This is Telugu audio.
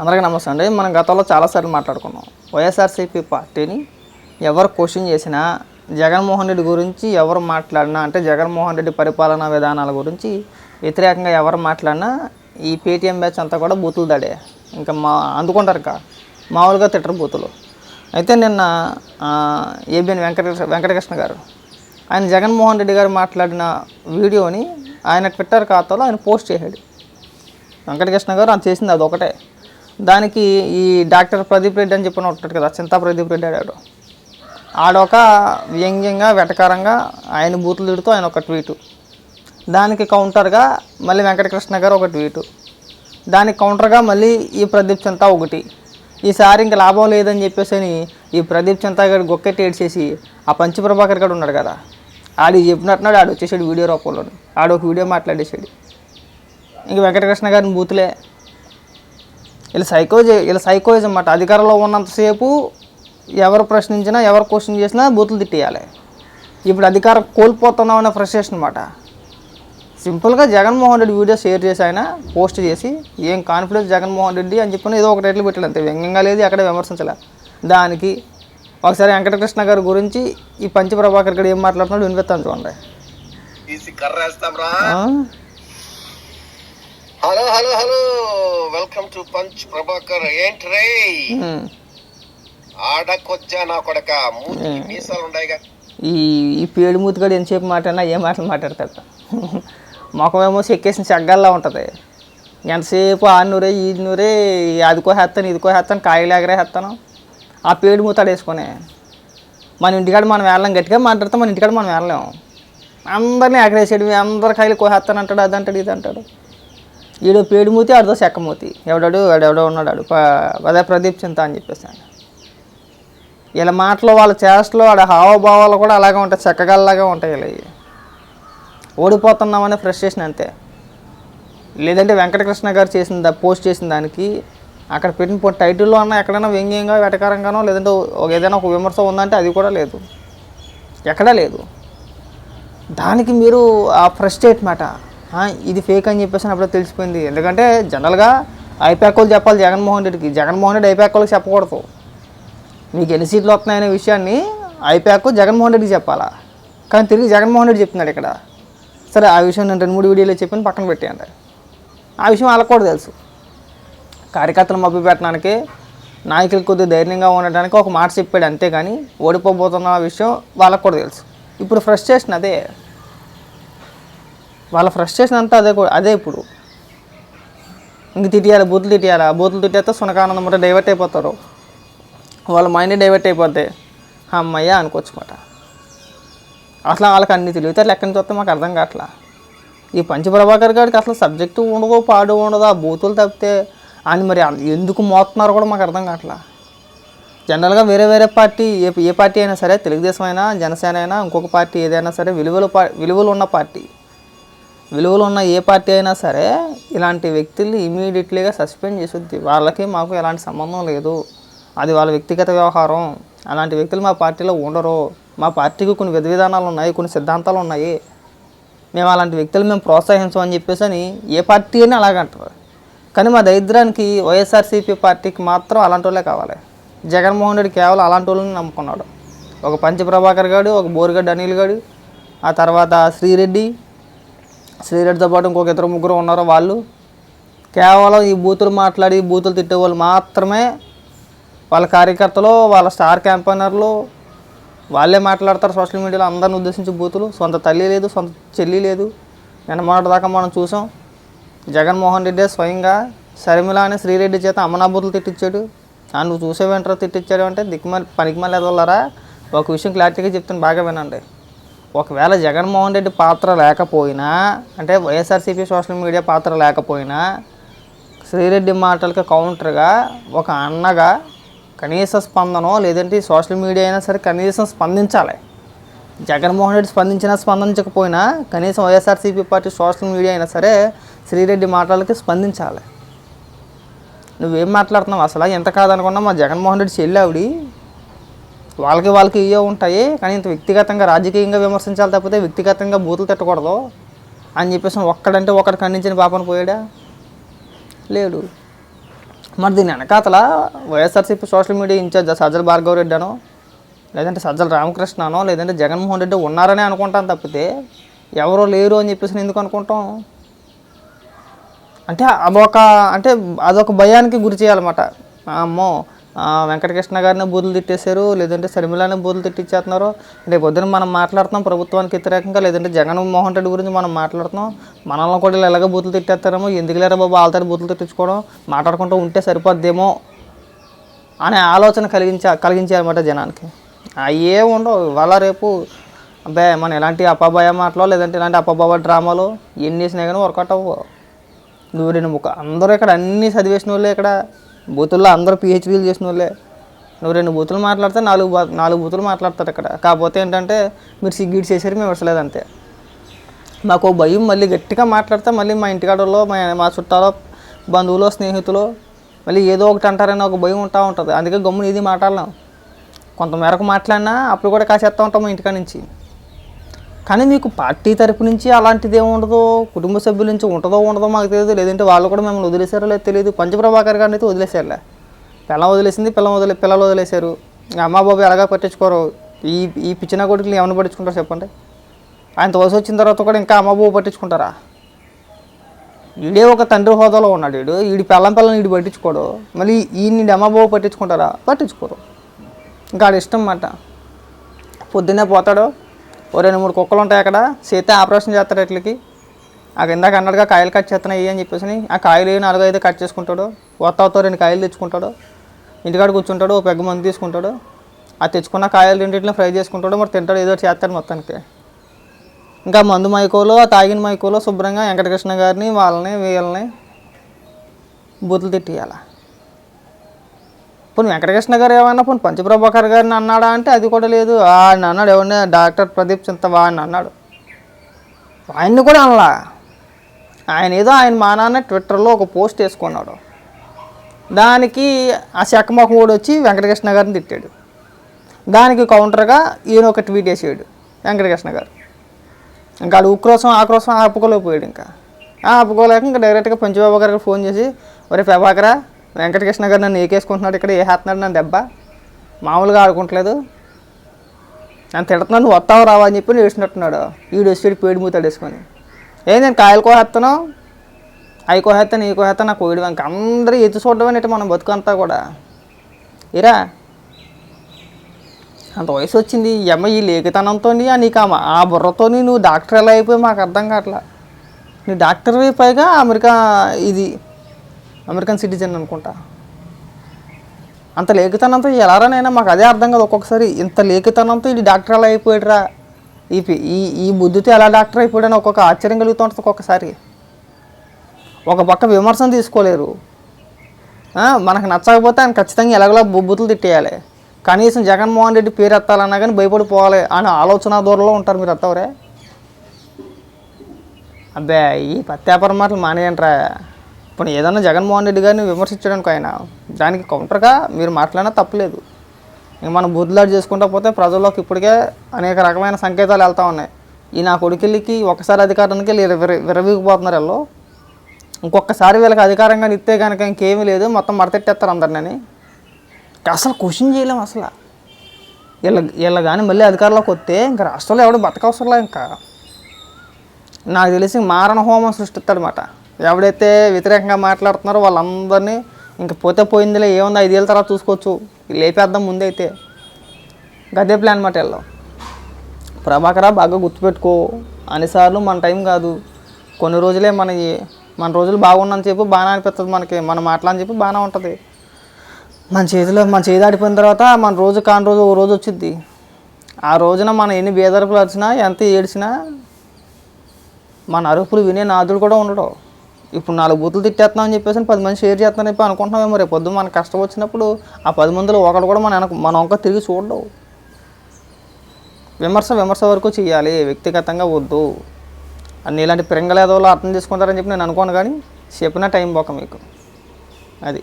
అందరికీ నమస్తే అండి. మనం గతంలో చాలాసార్లు మాట్లాడుకున్నాం. వైఎస్ఆర్సీపీ పార్టీని ఎవరు క్వశ్చన్ చేసినా జగన్మోహన్ రెడ్డి గురించి ఎవరు మాట్లాడినా అంటే జగన్మోహన్ రెడ్డి పరిపాలనా విధానాల గురించి వ్యతిరేకంగా ఎవరు మాట్లాడినా ఈ పేటీఎం బ్యాచ్ అంతా కూడా బూతులు దాడే. ఇంకా మా అందుకుంటారు కా మామూలుగా తిట్టరు బూతులు. అయితే నిన్న ఏబిఎన్ వెంకటకృష్ణ వెంకటకృష్ణ గారు ఆయన జగన్మోహన్ రెడ్డి గారు మాట్లాడిన వీడియోని ఆయన ట్విట్టర్ ఖాతాలో ఆయన పోస్ట్ చేశాడు. వెంకటకృష్ణ గారు అది చేసింది అది ఒకటే దానికి ఈ డాక్టర్ ప్రదీప్ రెడ్డి అని చెప్పిన ఉంటాడు కదా చింతా ప్రదీప్ రెడ్డి ఆడాడు ఆడొక వ్యంగ్యంగా వెటకారంగా ఆయన బూతులు తిడుతూ ఆయన ఒక ట్వీటు దానికి కౌంటర్గా మళ్ళీ వెంకటకృష్ణ గారు ఒక ట్వీటు దానికి కౌంటర్గా మళ్ళీ ఈ ప్రదీప్ చింతా ఒకటి. ఈసారి ఇంకా లాభం లేదని చెప్పేసి అని ఈ ప్రదీప్ చింతా గారు గొక్కెట్టి ఏడ్చేసి ఆ పంచప్రభాకర్ గారు ఉన్నాడు కదా ఆడి చెప్పినట్టున్నాడు ఆడు వచ్చేసాడు వీడియో రూపంలో ఆడు ఒక వీడియో మాట్లాడేసాడు. ఇంక వెంకటకృష్ణ గారిని బూతులే. వీళ్ళ సైకో వీళ్ళ సైకోయిజం అన్నమాట అధికారంలో ఉన్నంతసేపు ఎవరు ప్రశ్నించినా ఎవరు క్వశ్చన్ చేసినా బూతులు తిట్టేయాలి. ఇప్పుడు అధికారం కోల్పోతున్నాం అనే ఫ్రస్ట్రేషన్ అనమాట సింపుల్గా జగన్మోహన్ రెడ్డి వీడియో షేర్ చేసి ఆయన పోస్ట్ చేసి ఏం కాన్ఫిడెన్స్ జగన్మోహన్ రెడ్డి? అని చెప్పి ఏదో ఒక టైటిల్ పెట్టాడు అంతే. వ్యంగ్యంగా లేదు అక్కడ విమర్శించలే. దానికి ఒకసారి వెంకటకృష్ణ గారి గురించి ఈ పంచ ప్రభాకర్ గారు ఏం మాట్లాడుతున్నాడు వినిపిస్తాను చూడండి తీసి కర్ర వేస్తాం రా ఆ? Hello hello hello. Welcome to punch Prabhakar ఏంట్రే ఉమ్. ఆడకొచ్చా నా కొడక? మూతికి మీసాలు ఈ ఈ పేడు మూతిగాడు ఎంతసేపు మాట్లాడినా ఏ మాటలు మాట్లాడతాడు? ముఖమేమో చెక్కేసిన చెగ్గల్లా ఉంటుంది. ఎంతసేపు ఆ నూరే ఈ నూరే అది కోసేస్తాను ఇది కోసేస్తాను కాయలు ఎగరేస్తాను ఆ పేడు మూతాడు వేసుకొని మన ఇంటికాడ మనం వెళ్ళాం గట్టిగా మాట్లాడతాం మన ఇంటికాడ మనం వెళ్ళలేము అందరినీ ఎగరేసాడు అందరి కాయలు కోసేస్తాను అంటాడు అది అంటాడు ఇది అంటాడు ఈడో పేడు మూతి ఆడితో మూతి. ఎవడాడు వాడెవడో ఉన్నాడు ఆడు ప- అదే ప్రదీప్ చింత అని చెప్పేసి ఆయన. వీళ్ళ మాటలు వాళ్ళ చేష్టలో వాడి హావభావాలు కూడా అలాగే ఉంటాయి. చెక్కగల్లాగా ఉంటాయి వీళ్ళవి. ఓడిపోతున్నామనే ఫ్రస్ట్రేషన్ అంతే. లేదంటే వెంకటకృష్ణ గారు చేసిన పోస్ట్ చేసిన దానికి అక్కడ పెట్టిన టైటిల్లో అన్న ఎక్కడైనా వ్యంగ్యంగా వెటకారంగానో లేదంటే ఒక ఏదైనా ఒక విమర్శ ఉందంటే అది కూడా లేదు. ఎక్కడా లేదు. దానికి మీరు ఆ ఫ్రస్ట్రేట్ మాట ఇది ఫేక్ అని చెప్పేసి అప్పుడే తెలిసిపోయింది. ఎందుకంటే జనరల్గా ఐపాక్ వాళ్ళు చెప్పాలి జగన్మోహన్ రెడ్డికి. జగన్మోహన్ రెడ్డి ఐపాక్ వాళ్ళకి చెప్పకూడదు. మీకు ఎన్ని సీట్లు వస్తున్నాయనే విషయాన్ని ఐపాక్ జగన్మోహన్ రెడ్డికి చెప్పాలా? కానీ తిరిగి జగన్మోహన్ రెడ్డి చెప్తున్నాడు ఇక్కడ. సరే ఆ విషయం నేను రెండు మూడు వీడియోలో చెప్పిన పక్కన పెట్టేయండి. ఆ విషయం వాళ్ళకు కూడా తెలుసు. కార్యకర్తలు మబ్బు పెట్టడానికి నాయకులు కొద్దిగా ధైర్యంగా ఉండడానికి ఒక మాట చెప్పాడు అంతేగాని ఓడిపోబోతున్న విషయం వాళ్ళకు కూడా తెలుసు. ఇప్పుడు ఫ్రస్ట్రేషన్ అదే. వాళ్ళ ఫ్రస్ట్రేషన్ అంతా అదే అదే ఇప్పుడు. ఇంక తిట్టియాలి బూతులు తిట్టియాలి. ఆ బూతులు తిట్టేస్తే సునకానందం అంటే డైవర్ట్ అయిపోతారు. వాళ్ళ మైండ్ డైవర్ట్ అయిపోతే అమ్మయ్య అనుకోవచ్చు మాట. అట్లా వాళ్ళకి అన్ని తెలివితే ఎక్కడి నుంచి వస్తే మాకు అర్థం కావట్లా. ఈ పంచప్రభాకర్ గారికి అసలు సబ్జెక్టు ఉండదు పాడు ఉండదు ఆ బూతులు తప్పితే అని మరి ఎందుకు మోతున్నారో కూడా మాకు అర్థం కావట్లా. జనరల్గా వేరే వేరే పార్టీ ఏ ఏ పార్టీ అయినా సరే తెలుగుదేశం అయినా జనసేన అయినా ఇంకొక పార్టీ ఏదైనా సరే విలువలు పా విలువలు ఉన్న పార్టీ. విలువలు ఉన్న ఏ పార్టీ అయినా సరే ఇలాంటి వ్యక్తుల్ని ఇమీడియట్లీగా సస్పెండ్ చేసుద్ది. వాళ్ళకి మాకు ఎలాంటి సంబంధం లేదు. అది వాళ్ళ వ్యక్తిగత వ్యవహారం. అలాంటి వ్యక్తులు మా పార్టీలో ఉండరు. మా పార్టీకి కొన్ని విధ విధానాలు ఉన్నాయి కొన్ని సిద్ధాంతాలు ఉన్నాయి. మేము అలాంటి వ్యక్తులు మేము ప్రోత్సహించమని చెప్పేసి అని ఏ పార్టీ అని అలాగంటారు కానీ మా దరిద్రానికి వైఎస్ఆర్సీపీ పార్టీకి మాత్రం అలాంటి వాళ్ళే కావాలి. జగన్మోహన్ రెడ్డి కేవలం అలాంటి వాళ్ళని నమ్ముకున్నాడు. ఒక పంచ ప్రభాకర్ గాడు ఒక బోరుగడ్డ అనిల్ గాడు ఆ తర్వాత శ్రీరెడ్డి శ్రీరెడ్డితో పాటు ఇంకొక ఇద్దరు ముగ్గురు ఉన్నారు వాళ్ళు? కేవలం ఈ బూతులు మాట్లాడి బూతులు తిట్టే వాళ్ళు మాత్రమే వాళ్ళ కార్యకర్తలు వాళ్ళ స్టార్ క్యాంపైనర్లు వాళ్ళే మాట్లాడతారు సోషల్ మీడియాలో అందరిని ఉద్దేశించి బూతులు. సొంత తల్లి లేదు సొంత చెల్లి లేదు. నిన్న దాకా మనం చూసాం జగన్మోహన్ రెడ్డి స్వయంగా శర్మిల అనే శ్రీరెడ్డి చేత అమ్మనా బూతులు తిట్టించాడు ఆ నువ్వు చూసే వెంటనే తిట్టించాడు అంటే దిక్కుమని పనికి మళ్ళీ ఒక విషయం క్లారిటీగా చెప్తాను బాగా వినండి. ఒకవేళ జగన్మోహన్ రెడ్డి పాత్ర లేకపోయినా అంటే వైఎస్ఆర్సీపీ సోషల్ మీడియా పాత్ర లేకపోయినా శ్రీరెడ్డి మాటలకి కౌంటర్గా ఒక అన్నగా కనీస స్పందనో లేదంటే సోషల్ మీడియా అయినా సరే కనీసం స్పందించాలి. జగన్మోహన్ రెడ్డి స్పందించినా స్పందించకపోయినా కనీసం వైఎస్ఆర్సీపీ పార్టీ సోషల్ మీడియా అయినా సరే శ్రీరెడ్డి మాటలకి స్పందించాలి. నువ్వేం మాట్లాడుతున్నావు? అసలు ఎంత కాదనుకున్నా మా జగన్మోహన్ రెడ్డి చెల్లి ఆవిడి వాళ్ళకి వాళ్ళకి ఇవే ఉంటాయి కానీ ఇంత వ్యక్తిగతంగా రాజకీయంగా విమర్శించాలి తప్పితే వ్యక్తిగతంగా బూతులు తిట్టకూడదు అని చెప్పేసి ఒక్కడంటే ఒకటి ఖండించిన పాపను పోయాడా? లేడు. మరి దీని వెనకాతల YSRCP social media incharge Sajjala Bhargava Reddy అనో లేదంటే సజ్జల రామకృష్ణ అనో లేదంటే జగన్మోహన్ రెడ్డి ఉన్నారనే అనుకుంటాం తప్పితే ఎవరో లేరు అని చెప్పేసి ఎందుకు అనుకుంటాం? అంటే అదొక అంటే అదొక భయానికి గురి చేయాలన్నమాట. అమ్మో వెంకటకృష్ణ గారిని బూతులు తిట్టేశారు లేదంటే శర్మిలాని బూతులు తిట్టించేస్తున్నారు రేపు పొద్దున మనం మాట్లాడుతున్నాం ప్రభుత్వానికి వ్యతిరేకంగా లేదంటే జగన్మోహన్ రెడ్డి గురించి మనం మాట్లాడుతున్నాం. మనల్ని కూడా ఇలా ఎలాగ బూతులు తిట్టేస్తారేమో ఎందుకు లేరా బాబు వాళ్ళతో బూతులు తిట్టించుకోవడం? మాట్లాడుకుంటూ ఉంటే సరిపోద్దేమో అనే ఆలోచన కలిగించా కలిగించారన్నమాట జనానికి. అయ్యే ఉండవు. ఇవాళ రేపు అబ్బాయి మనం ఎలాంటి అపభయ మాటలో లేదంటే ఇలాంటి అపభవ డ్రామాలు ఎన్ని వేసినా కానీ వర్కౌట్ అవ్వవు. నువ్వు రెండు అందరూ ఇక్కడ అన్నీ చదివేసిన వాళ్ళే ఇక్కడ. బూతుల్లో అందరూ పిహెచ్డీలు చేసిన వాళ్ళే. నువ్వు రెండు బూతులు మాట్లాడితే నాలుగు నాలుగు బూతులు మాట్లాడతారు ఇక్కడ కాకపోతే ఏంటంటే మీరు సిగ్గిడి చేసారు మేము ఇవ్వలేదు అంతే. మాకు భయం మళ్ళీ గట్టిగా మాట్లాడితే మళ్ళీ మా ఇంటికాడలో మా మా చుట్టాలో బంధువులు స్నేహితులు మళ్ళీ ఏదో ఒకటి అంటారని ఒక భయం ఉంటా ఉంటుంది. అందుకే గమ్మున ఇది మాట్లాడలేం. కొంతమేరకు మాట్లాడినా అప్పుడు కూడా కాసేస్తూ ఉంటాం మా ఇంటికాడ నుంచి. కానీ మీకు పార్టీ తరపు నుంచి అలాంటిది ఏమి ఉండదు? కుటుంబ సభ్యుల నుంచి ఉంటుందో ఉండదో మాకు తెలియదు. లేదంటే వాళ్ళు కూడా మిమ్మల్ని వదిలేశారో లేదో తెలియదు. పంచప్రభాకర్ గారిని అయితే వదిలేశారులే పిల్లం వదిలేసింది పిల్లం వదిలే పిల్లలు వదిలేశారు. అమ్మా బాబు ఎలాగా పట్టించుకోరు? ఈ ఈ పిచ్చిన కొడుకులు ఏమైనా పట్టించుకుంటారు చెప్పండి? ఆయన తోసి వచ్చిన తర్వాత కూడా ఇంకా అమ్మ బాబు పట్టించుకుంటారా? ఈడే ఒక తండ్రి హోదాలో ఉన్నాడు వీడు వీడి పిల్లం పిల్లని వీడు పట్టించుకోడు. మళ్ళీ ఈ నీడి అమ్మ బాబు పట్టించుకుంటారా? పట్టించుకోరు. ఇంకా ఆడ ఇష్టం మాట. పొద్దున్నే పోతాడు. ఓ రెండు మూడు కుక్కలు ఉంటాయి అక్కడ. సీత ఆపరేషన్ చేస్తాడు ఇట్లకి అక్కడ ఇందాక అన్నట్టుగా కాయలు కట్ చేస్తున్నాయి అని చెప్పేసి. ఆ కాయలు నాలుగు ఐదు కట్ చేసుకుంటాడు. వత్తాతో రెండు కాయలు తెచ్చుకుంటాడు. ఇంటికాడ కూర్చుంటాడు ఓ పెగ్గ మందు తీసుకుంటాడు. ఆ తెచ్చుకున్న కాయలు రెండింటిని ఫ్రై చేసుకుంటాడు. మరి తింటాడు ఏదో చేస్తాడు మొత్తానికి. ఇంకా మందు మైకోలో ఆ తాగిన మైకోలో శుభ్రంగా వెంకటకృష్ణ గారిని వాళ్ళని వీళ్ళని బూతులు తిట్టియాల? పోనీ వెంకటకృష్ణ గారు ఏమన్నా పోనీ పంచప్రభాకర్ గారిని అన్నాడా అంటే అది కూడా లేదు. ఆయన అన్నాడు ఎవరిని? డాక్టర్ ప్రదీప్ చింతవా అని అన్నాడు. ఆయన్ని కూడా అనలా. ఆయన ఏదో ఆయన మా నాన్న ట్విట్టర్లో ఒక పోస్ట్ వేసుకున్నాడు. దానికి ఆ శకమొఖం కూడా వచ్చి వెంకటకృష్ణ గారిని తిట్టాడు. దానికి కౌంటర్గా ఈయన ఒక ట్వీట్ వేసాడు వెంకటకృష్ణ గారు. ఇంకా ఆడు ఉక్రోసం ఆక్రోసం ఆపుకోలేకపోయాడు ఇంకా. ఆపుకోలేక ఇంకా డైరెక్ట్గా పంచబాబు గారికి ఫోన్ చేసి ఒరే ప్రభాకరా వెంకటకృష్ణ గారు నన్ను ఏకేసుకుంటున్నాడు ఇక్కడ ఏ హేస్తున్నాడు నన్ను దెబ్బ? మామూలుగా ఆడుకుంటలేదు. నన్ను తిడుతున్నాను నువ్వు వస్తావు రావా అని చెప్పి వేసినట్టున్నాడు వీడు వచ్చి పేడి మూతాడు వేసుకొని. ఏ నేను కాయలు కోహేస్తాను అవి కోహేస్తాను ఈ కోహేస్తాను నాకు కోయడం ఇంకా అందరూ ఎత్తు చూడడం అనేటి మనం బతుకంతా కూడా. ఇరా అంత వయసు వచ్చింది. ఈ ఈ లేఖతనంతో నీకు ఆ బుర్రతో ఆ బుర్రతోని నువ్వు డాక్టర్ ఎలా అయిపోయి మాకు అర్థం కావట్లా. నీ డాక్టర్ పైగా అమెరికా ఇది అమెరికన్ సిటిజన్ అనుకుంటా. అంత లేఖతనంతో ఎలారనైనా మాకు అదే అర్థం కాదు ఒక్కొక్కసారి. ఇంత లేఖతనంతో ఇది డాక్టర్ అలా అయిపోయాడురా. ఈ ఈ ఈ బుద్ధితో ఎలా డాక్టర్ అయిపోయాడని ఒక్కొక్క ఆశ్చర్యం కలుగుతూ ఉంటుంది ఒక్కొక్కసారి. ఒక పక్క విమర్శన తీసుకోలేరు. మనకు నచ్చకపోతే ఆయన ఖచ్చితంగా ఎలాగోలా బొబ్బుతులు తిట్టేయాలి. కనీసం జగన్మోహన్ రెడ్డి పేరు ఎత్తాలన్నా కానీ భయపడిపోవాలి అనే ఆలోచన దూరంలో ఉంటారు మీరు ఎత్తవరే. అబ్బే ఈ పత్యాపరం మాటలు మానేయంట్రా ఇప్పుడు ఏదన్నా జగన్మోహన్ రెడ్డి గారిని విమర్శించడానికి ఆయన దానికి కౌంటర్గా మీరు మాట్లాడినా తప్పలేదు. ఇంక మనం బుద్ధిలాడు చేసుకుంటా పోతే ప్రజల్లోకి ఇప్పటికే అనేక రకమైన సంకేతాలు వెళ్తూ ఉన్నాయి. ఈ నా కొడుకెళ్ళికి ఒకసారి అధికారానికి వెళ్ళి విర విరవీగిపోతున్నారు వీళ్ళు. ఇంకొకసారి వీళ్ళకి అధికారంగా ఇస్తే కనుక ఇంకేమీ లేదు మొత్తం మడతెట్టేస్తారు అందరిని అసలు క్వశ్చన్ చేయలేం అసలు. వీళ్ళ వీళ్ళ కానీ మళ్ళీ అధికారంలోకి వస్తే ఇంకా రాష్ట్రంలో ఎవడు బతకవసరంలా ఇంకా. నాకు తెలిసి మారణ హోమం సృష్టిస్తాడనమాట ఎవడైతే వ్యతిరేకంగా మాట్లాడుతున్నారో వాళ్ళందరినీ ఇంక పోతే పోయిందిలే ఏముంది ఐదేళ్ళ తర్వాత చూసుకోవచ్చు. లేపేద్దాం ముందైతే. గదే ప్లాన్ అనమాట వెళ్ళాం. ప్రభాకరా బాగా గుర్తుపెట్టుకో. అన్నిసార్లు మన టైం కాదు. కొన్ని రోజులే మన మన రోజులు బాగున్నాను చెప్పి బాగానే అనిపిస్తుంది మనకి. మన మాటలని చెప్పి బాగానే ఉంటుంది. మన చేతిలో మన చేతి ఆడిపోయిన తర్వాత మన రోజు కాని రోజు ఓ రోజు వచ్చింది ఆ రోజున మనం ఎన్ని బేదరుపులు వచ్చినా ఎంత ఏడ్చినా మన అరుపులు వినే నాదుడు కూడా ఉండడు. ఇప్పుడు నాలుగు బూతులు తిట్టేస్తున్నాం అని చెప్పేసి పది మంది షేర్ చేస్తున్నారని చెప్పి అనుకుంటున్నామేమో. రేపు పొద్దు మన కష్టం వచ్చినప్పుడు ఆ పది మందిలో ఒకడు కూడా మన మన వంక తిరిగి చూడవు విమర్శ విమర్శ వరకు చేయాలి. వ్యక్తిగతంగా వద్దు. అన్ని ఇలాంటి పిరంగలేదో అర్థం చేసుకుంటారని చెప్పి నేను అనుకోను కానీ చెప్పిన టైం పోక మీకు. అది.